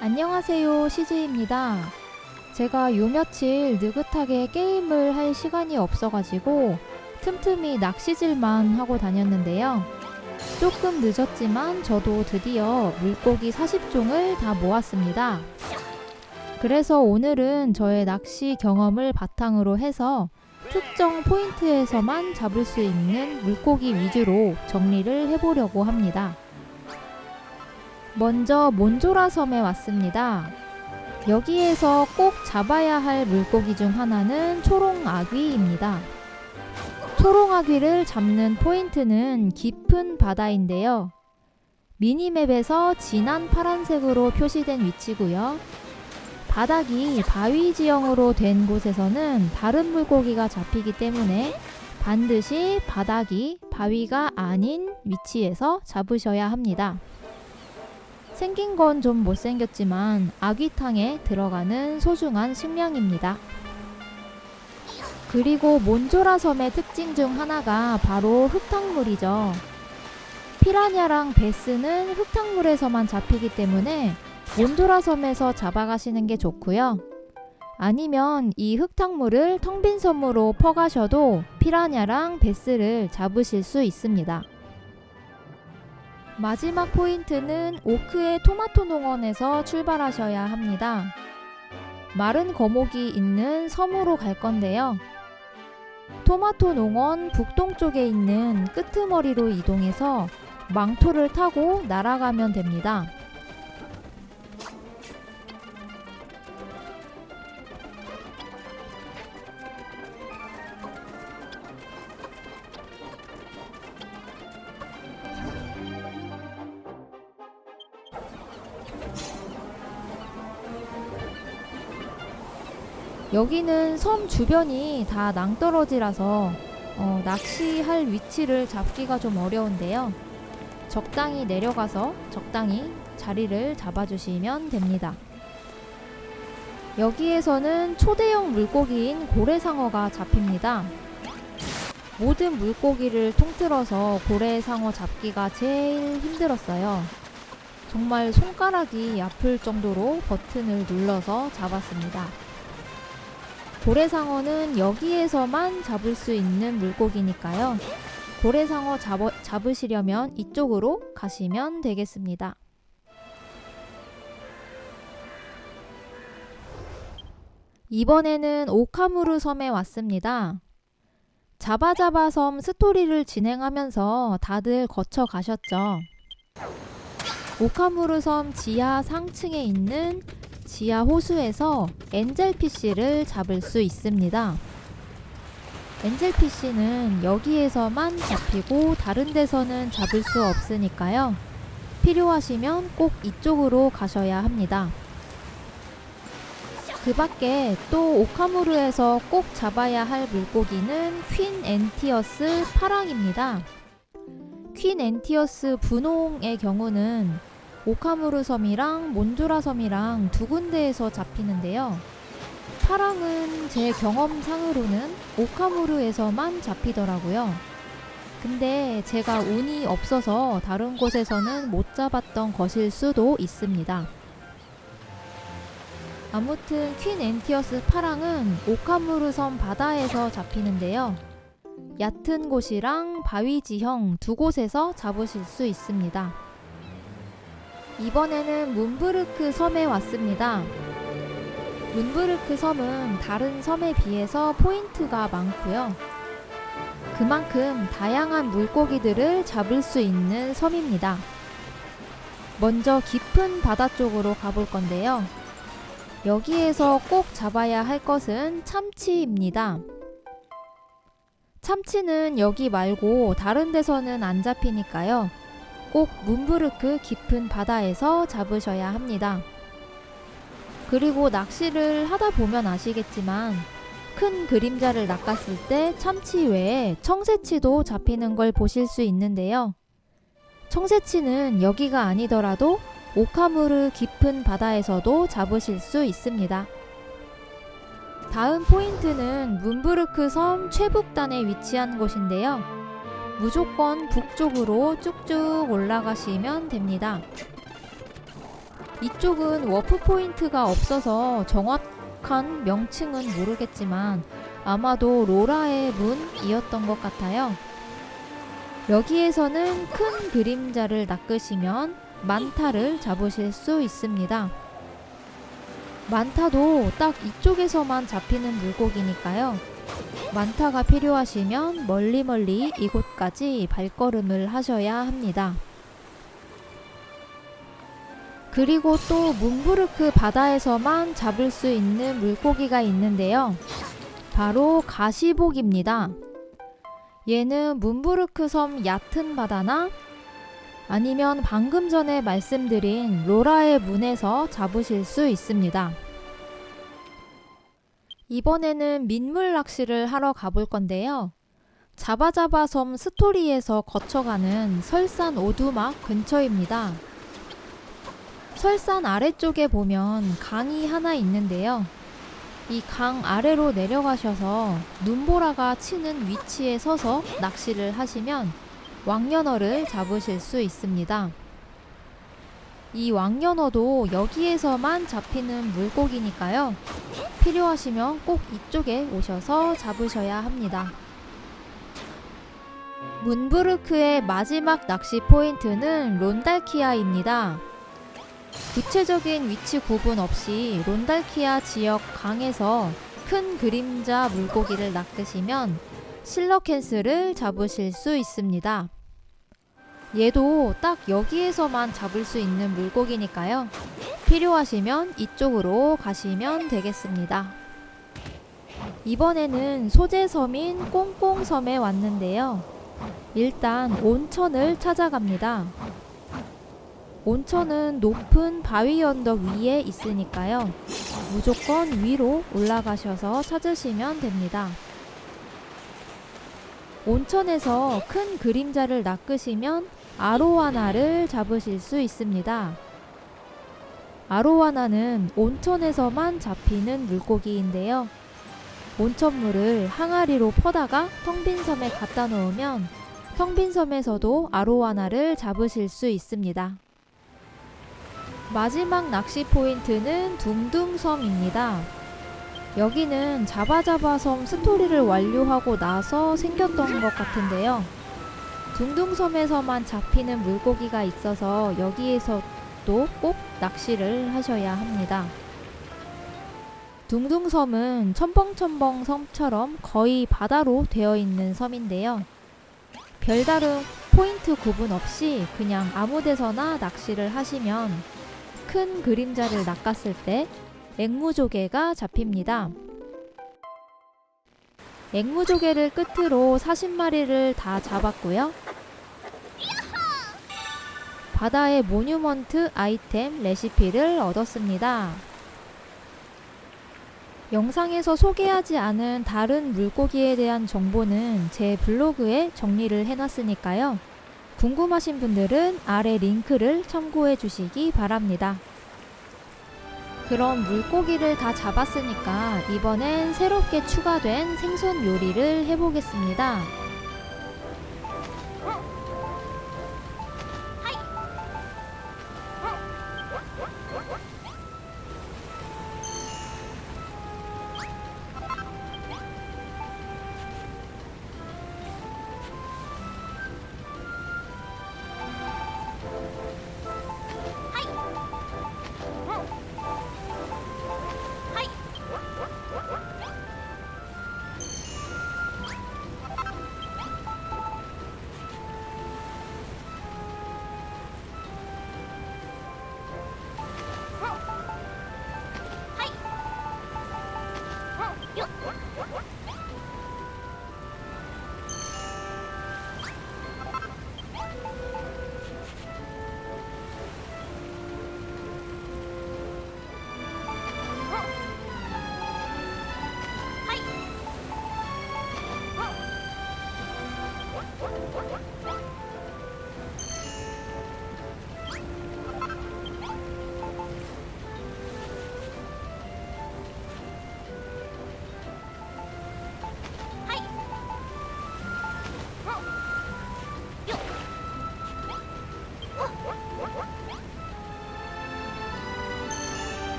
안녕하세요, CJ입니다. 제가 요 며칠 느긋하게 게임을 할 시간이 없어가지고 틈틈이 낚시질만 하고 다녔는데요. 조금 늦었지만 저도 드디어 물고기 40종을 다 모았습니다. 그래서 오늘은 저의 낚시 경험을 바탕으로 해서 특정 포인트에서만 잡을 수 있는 물고기 위주로 정리를 해보려고 합니다. 먼저 몬조라 섬에 왔습니다. 여기에서 꼭 잡아야 할 물고기 중 하나는 초롱아귀입니다. 초롱아귀를 잡는 포인트는 깊은 바다인데요. 미니맵에서 진한 파란색으로 표시된 위치고요. 바닥이 바위 지형으로 된 곳에서는 다른 물고기가 잡히기 때문에 반드시 바닥이 바위가 아닌 위치에서 잡으셔야 합니다. 생긴 건 좀 못생겼지만 아귀탕에 들어가는 소중한 식량입니다. 그리고 몬조라 섬의 특징 중 하나가 바로 흙탕물이죠. 피라냐랑 베스는 흙탕물에서만 잡히기 때문에 몬조라 섬에서 잡아가시는 게 좋고요. 아니면 이 흙탕물을 텅 빈 섬으로 퍼가셔도 피라냐랑 베스를 잡으실 수 있습니다. 마지막 포인트는 오크의 토마토 농원에서 출발하셔야 합니다. 마른 거목이 있는 섬으로 갈 건데요. 토마토 농원 북동쪽에 있는 끄트머리로 이동해서 망토를 타고 날아가면 됩니다. 여기는 섬 주변이 다 낭떠러지라서 어, 낚시할 위치를 잡기가 좀 어려운데요. 적당히 내려가서 적당히 자리를 잡아주시면 됩니다. 여기에서는 초대형 물고기인 고래상어가 잡힙니다. 모든 물고기를 통틀어서 고래상어 잡기가 제일 힘들었어요. 정말 손가락이 아플 정도로 버튼을 눌러서 잡았습니다. 고래상어는 여기에서만 잡을 수 있는 물고기니까요. 고래상어 잡어, 잡으시려면 이쪽으로 가시면 되겠습니다. 이번에는 오카무르 섬에 왔습니다. 자바자바 섬 스토리를 진행하면서 다들 거쳐 가셨죠. 오카무르 섬 지하 상층에 있는 지하 호수에서 엔젤피쉬를 잡을 수 있습니다. 엔젤피쉬는 여기에서만 잡히고 다른 데서는 잡을 수 없으니까요. 필요하시면 꼭 이쪽으로 가셔야 합니다. 그 밖에 또 오카무르에서 꼭 잡아야 할 물고기는 퀸 엔티어스 파랑입니다. 퀸 엔티어스 분홍의 경우는 오카무르 섬이랑 몬조라 섬이랑 두 군데에서 잡히는데요. 파랑은 제 경험상으로는 오카무르에서만 잡히더라고요. 근데 제가 운이 없어서 다른 곳에서는 못 잡았던 것일 수도 있습니다. 아무튼 퀸 엔티어스 파랑은 오카무르 섬 바다에서 잡히는데요. 얕은 곳이랑 바위 지형 두 곳에서 잡으실 수 있습니다. 이번에는 문부르크 섬에 왔습니다. 문부르크 섬은 다른 섬에 비해서 포인트가 많고요. 그만큼 다양한 물고기들을 잡을 수 있는 섬입니다. 먼저 깊은 바다 쪽으로 가볼 건데요. 여기에서 꼭 잡아야 할 것은 참치입니다. 참치는 여기 말고 다른 데서는 안 잡히니까요. 꼭 문부르크 깊은 바다에서 잡으셔야 합니다. 그리고 낚시를 하다 보면 아시겠지만 큰 그림자를 낚았을 때 참치 외에 청새치도 잡히는 걸 보실 수 있는데요. 청새치는 여기가 아니더라도 오카무르 깊은 바다에서도 잡으실 수 있습니다. 다음 포인트는 문부르크 섬 최북단에 위치한 곳인데요. 무조건 북쪽으로 쭉쭉 올라가시면 됩니다. 이쪽은 워프 포인트가 없어서 정확한 명칭은 모르겠지만 아마도 로라의 문이었던 것 같아요. 여기에서는 큰 그림자를 낚으시면 만타를 잡으실 수 있습니다. 만타도 딱 이쪽에서만 잡히는 물고기니까요. 만타가 필요하시면 멀리 멀리 이곳까지 발걸음을 하셔야 합니다. 그리고 또 문부르크 바다에서만 잡을 수 있는 물고기가 있는데요. 바로 가시복입니다. 얘는 문부르크 섬 얕은 바다나 아니면 방금 전에 말씀드린 로라의 문에서 잡으실 수 있습니다. 이번에는 민물 낚시를 하러 가볼 건데요. 자바자바 섬 스토리에서 거쳐가는 설산 오두막 근처입니다. 설산 아래쪽에 보면 강이 하나 있는데요. 이 강 아래로 내려가셔서 눈보라가 치는 위치에 서서 낚시를 하시면 왕연어를 잡으실 수 있습니다. 이 왕연어도 여기에서만 잡히는 물고기니까요. 필요하시면 꼭 이쪽에 오셔서 잡으셔야 합니다. 문부르크의 마지막 낚시 포인트는 론달키아입니다. 구체적인 위치 구분 없이 론달키아 지역 강에서 큰 그림자 물고기를 낚으시면 실러캔스를 잡으실 수 있습니다. 얘도 딱 여기에서만 잡을 수 있는 물고기니까요. 필요하시면 이쪽으로 가시면 되겠습니다. 이번에는 소재섬인 꽁꽁섬에 왔는데요. 일단 온천을 찾아갑니다. 온천은 높은 바위 언덕 위에 있으니까요. 무조건 위로 올라가셔서 찾으시면 됩니다. 온천에서 큰 그림자를 낚으시면 아로와나를 잡으실 수 있습니다. 아로와나는 온천에서만 잡히는 물고기인데요. 온천물을 항아리로 퍼다가 텅빈 섬에 갖다 놓으면 텅빈 섬에서도 아로와나를 잡으실 수 있습니다. 마지막 낚시 포인트는 둥둥섬입니다. 여기는 자바자바섬 스토리를 완료하고 나서 생겼던 것 같은데요. 둥둥섬에서만 잡히는 물고기가 있어서 여기에서 도 꼭 낚시를 하셔야 합니다. 둥둥섬은 첨벙첨벙 섬처럼 거의 바다로 되어 있는 섬인데요. 별다른 포인트 구분 없이 그냥 아무 데서나 낚시를 하시면 큰 그림자를 낚았을 때 앵무조개가 잡힙니다. 앵무조개를 끝으로 40마리를 다 잡았고요. 바다의 모뉴먼트 아이템 레시피를 얻었습니다. 영상에서 소개하지 않은 다른 물고기에 대한 정보는 제 블로그에 정리를 해놨으니까요. 궁금하신 분들은 아래 링크를 참고해 주시기 바랍니다. 그럼 물고기를 다 잡았으니까 이번엔 새롭게 추가된 생선 요리를 해보겠습니다.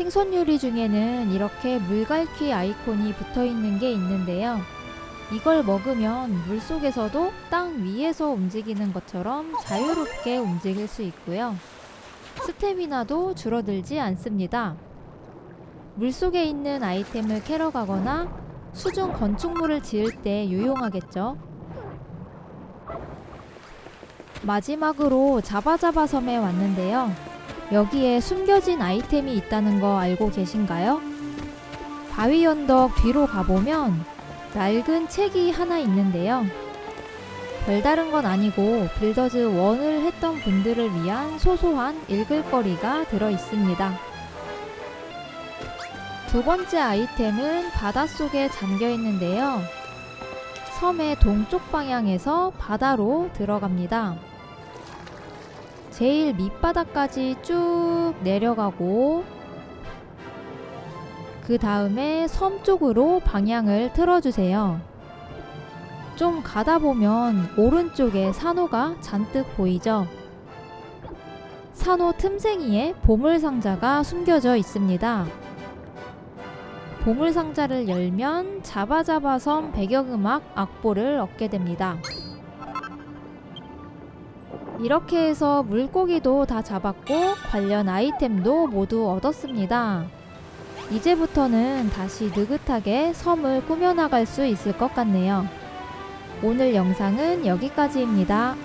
생선 요리 중에는 이렇게 물갈퀴 아이콘이 붙어 있는 게 있는데요. 이걸 먹으면 물 속에서도 땅 위에서 움직이는 것처럼 자유롭게 움직일 수 있고요. 스태미나도 줄어들지 않습니다. 물 속에 있는 아이템을 캐러 가거나 수중 건축물을 지을 때 유용하겠죠. 마지막으로 자바자바 섬에 왔는데요. 여기에 숨겨진 아이템이 있다는 거 알고 계신가요? 바위 언덕 뒤로 가보면 낡은 책이 하나 있는데요. 별다른 건 아니고 빌더즈 1을 했던 분들을 위한 소소한 읽을거리가 들어 있습니다. 두 번째 아이템은 바닷속에 잠겨 있는데요. 섬의 동쪽 방향에서 바다로 들어갑니다. 제일 밑바닥까지 쭉 내려가고 그 다음에 섬 쪽으로 방향을 틀어주세요. 좀 가다 보면 오른쪽에 산호가 잔뜩 보이죠? 산호 틈새기에 보물상자가 숨겨져 있습니다. 보물상자를 열면 자바자바섬 배경음악 악보를 얻게 됩니다. 이렇게 해서 물고기도 다 잡았고 관련 아이템도 모두 얻었습니다. 이제부터는 다시 느긋하게 섬을 꾸며나갈 수 있을 것 같네요. 오늘 영상은 여기까지입니다.